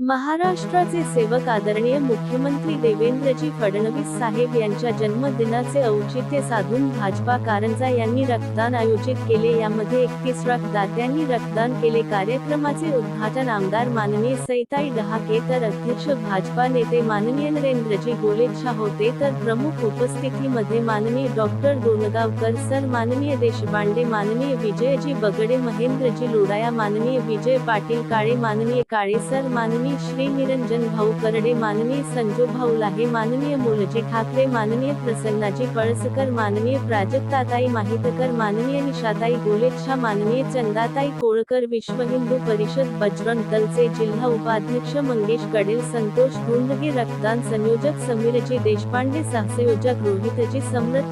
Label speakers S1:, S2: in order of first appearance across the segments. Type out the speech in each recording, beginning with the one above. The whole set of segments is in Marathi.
S1: महाराष्ट्राचे सेवक आदरणीय मुख्यमंत्री देवेंद्रजी फडणवीस साहेब यांच्या जन्मदिनाचे औचित्य साधून भाजपा कारंजा यांनी रक्तदान आयोजित केले. यामध्ये एकतीस रक्तदात्यांनी रक्तदान केले. कार्यक्रमाचे उद्घाटन आमदार माननीय सैताई डहाके तर अध्यक्ष भाजपा नेते माननीय नरेंद्रजी गोलेच्छा होते. तर प्रमुख उपस्थितीमध्ये माननीय डॉक्टर दोनगावकर सर माननीय देशपांडे माननीय विजयजी बगडे महेंद्रजी लोडाया माननीय विजय पाटील काळे माननीय काळे सर माननीय श्री निरंजन भाऊ करडे माननीय संजू भाऊ लाहे माननीय मुलजी ठाकरे माननीय प्रसन्नाजी पळसकर माननीय प्राजक्ताताई माहितकर माननीय निशाताई गोलेच्छा माननीय चंदाताई कोळकर विश्व हिंदू परिषद बजरंग दलचे जिल्हा उपाध्यक्ष मंगेश कडेल संतोष गुंडगे रक्तदान संयोजक समीरजी देशपांडे सहसंयोजक रोहितजी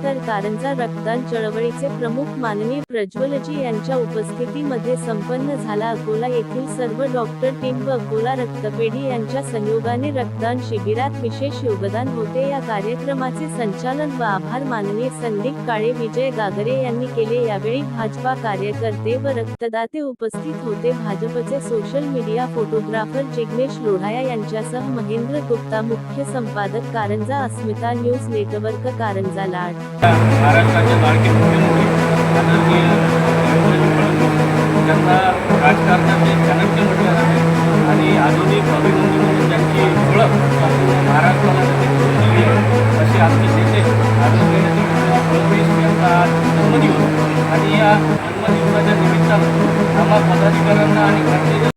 S1: तर कारंजा रक्तदान चळवळीचे प्रमुख माननीय प्रज्वलजी यांच्या उपस्थितीमध्ये संपन्न झाला अकोला येथील सर्व डॉक्टर टीम व अकोला रक्तपेढी यांच्या संयोगाने रक्तदान शिबिरात विशेष योगदान होते. या कार्यक्रमाचे संचालन व आभार माननीय संदीप काळे विजय गागरे यांनी केले. यावेळी भाजपा कार्यकर्ते व रक्तदाते उपस्थित होते. भाजपचे social media photographer Jignesh Lodhaya यांच्यासह महेंद्र गुप्ता मुख्य संपादक कारंजा अस्मिता न्यूज नेटवर्क कारंजा लाड.
S2: महाराष्ट्राचे आणि ज्यांची ओळख महाराष्ट्राला करून दिली आहे असे आमचे नेते फडणवीस यांचा जन्मदिवस आणि या जन्मदिवसाच्या निमित्तानं आम्हा पदाधिकाऱ्यांना आणि भारतीय